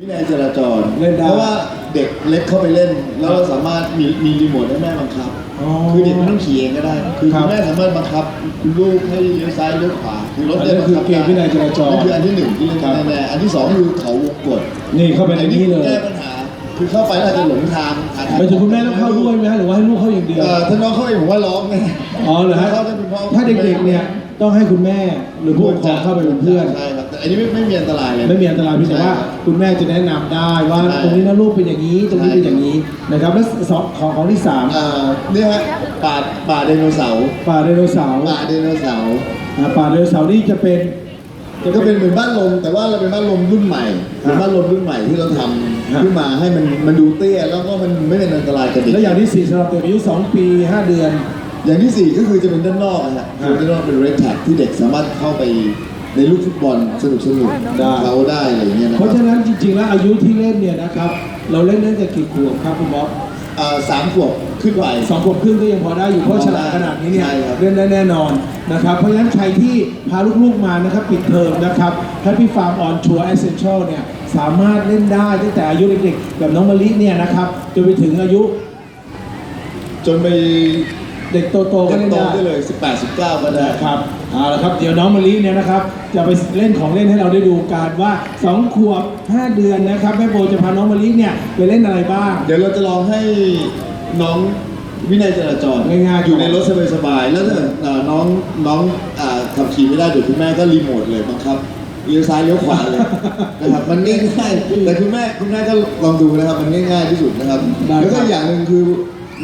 วินัยจราจรเล่นได้ เพราะว่าเด็กเล็กเข้าไปเล่น แล้วเราสามารถมีมีรีโมทให้แม่บังคับ อ๋อ คือเด็กไม่ต้องขี่เองก็ได้ คือครัคุบณแม่สามารถบังคับลูกให้เลี้ยวซ้ายเลี้ยวขวาคือรถอันได้นี้บังคือคับเกมวินัยจราจรนั่นคืออันที่หนึ่งที่เล่นครับแน่ๆอันที่สองคือเขาวงกดนี่เข้าไปในนี้เลย แก้ปัญหา คือเข้าไปแล้วอาจจะหลงทางหาทางไปถึงคุณแม่ต้องเข้าด้วยไหมฮะหรือว่าให้ลูกเข้าอย่างเดียว เอ่อถ้าน้องเข้าเองผมว่าร้องแน่อ๋อเหรอฮะเข้าได้เป็นพ่อถ้าเด็กๆเนี่ยต้องให้คุณแม่หรือผู้ปกครองเข้าไปเป็นเพื่อน ใช่ครับแต่อั นนี้ไม่ไม่มีอันตรายเลย ไม่มีอันตรายเพียงแต่ว่าใช่ครับคุณแม่จะแนะนำได้ว่าใช่ ตรงนี้นะลูกเป็นอย่างนี้ตรงนี้เป็นอย่างนี้นะครับและสองของของที่สามอ่าเนี่ยฮะป่าป่าไดโนเสาร์ป่าไดโนเสาร์ป่าไดโนเสาร์อ่าป่าไดโนเสาร์นี่จะเป็น ก็เป็นเหมือนบ้านลม แต่ว่าเราเป็นบ้านลมรุ่นใหม่เป็นบ้านลมรุ่นใหม่ที่เราทำฮะขึ้นมาให้มันมันดูเตี้ยแล้วก็มันไม่เป็นอันตรายกับเด็ก และอย่างที่สี่สำหรับเด็กอายุสองปีห้าเดือน อย่างที่สี่ก็คือจะเป็นด้านนอกนะฮะฮะด้านนอกเป็นเรดแท็กที่เด็กสามารถเข้าไป ในลูกฟุตบอลสนุกสนุกได้ เขาได้อะไรอย่างเงี้ยนะเพคราะรับฉะนั้นจริงๆ แล้วอายุที่เล่นเนี่ยนะครับ เราเล่นตั้งแต่กี่ขวบครับคุณบ๊อบอ่าสามขวบขึ้นไป สองขวบครึ่งก็ยังพอได้อยู่เพราะฉลาดขนาดนี้เนี่ยใช่ครับ เล่นได้แน่นอนนะครับ เพราะฉะนั้นใครที่พาลูกๆมานะครับปิดเทอมนะครับ Happy Farm on Tour Essential เนี่ยสามารถเล่นได้ตั้งแต่อายุเด็กๆ แบบน้องมะลิเนี่ยนะครับจนไปถึงอายุ จนไป เด็กโตๆก็เด็กเล่นโตได้ได้เลย 18 19ก็ได้ นะครับเอาละครับ เดี๋ยวน้องมะลิเนี่ยนะครับ จะไปเล่นของเล่นให้เราได้ดูกันว่า 2 ขวบ 5 เดือนนะครับ แม่โบจะพาน้องมะลิเนี่ยไปเล่นอะไรบ้าง เดี๋ยวเราจะลองให้น้องวินัยจราจรง่ายๆอยู่ในรถสบายๆแล้วถ้าเอ่อน้องน้องอ่าขับขี่ไม่ได้เดี๋ยวคุณแม่ก็รีโมทเลยบังคับเลี้ยวซ้ายเลี้ยวขวาเลยนะครับมันง่ายๆแต่คุณแม่คุณแม่ก็ลองดูนะครับมันง่ายๆที่สุดนะครับได้แล้วก็ครับอย่างหนึ่งคือ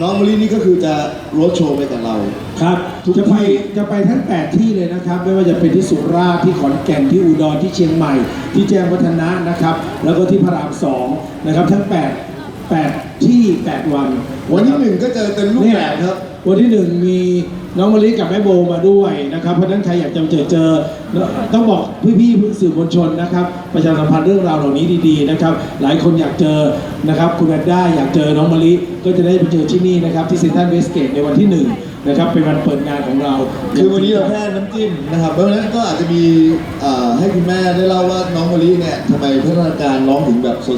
น้องมะลินี่ก็คือจะรถโชว์ไปกับเรา ครับทุกจะไปที่จะไปทั้ง 8 ที่เลยนะครับ ไม่ว่าจะเป็นที่สุราษฎร์ที่ขอนแก่นที่อุดรที่เชียงใหม่ ที่แจ้งวัฒนะนะครับ แล้วก็ที่พระรามสองนะครับ ทั้ง 8 8 ที่ 8 วัน วันที่ะครับหนึ่งก็เจอเต็มรูปแบบครับ วันที่หนึ่งมีน้องมะลิกับแม่โบมาด้วยนะครับเพราะฉะนั้นใครอยากจะเจอเจอ ต้องบอกพี่ๆสื่อมวลชนนะครับ ประชาสัมพันธ์เรื่องราวเหล่านี้ดีๆนะครับ หลายคนอยากเจอนะครับ คุณแอนด้าอยากเจอน้องมะลิก็จะได้ไปเจอที่นี่นะครับ ที่เซ็นทรัลเวสเกตในวันที่หนึ่งนะครับเป็นวันเปิดงานของเรา คือวันนี้เราแค่น้ำจิ้มนะครับเพราะฉะนั้นก็อาจจะมีให้คุณแม่ได้เล่าว่าน้องมะลิเนี่ยทำไมพัฒนาการน้องถึงแบบสด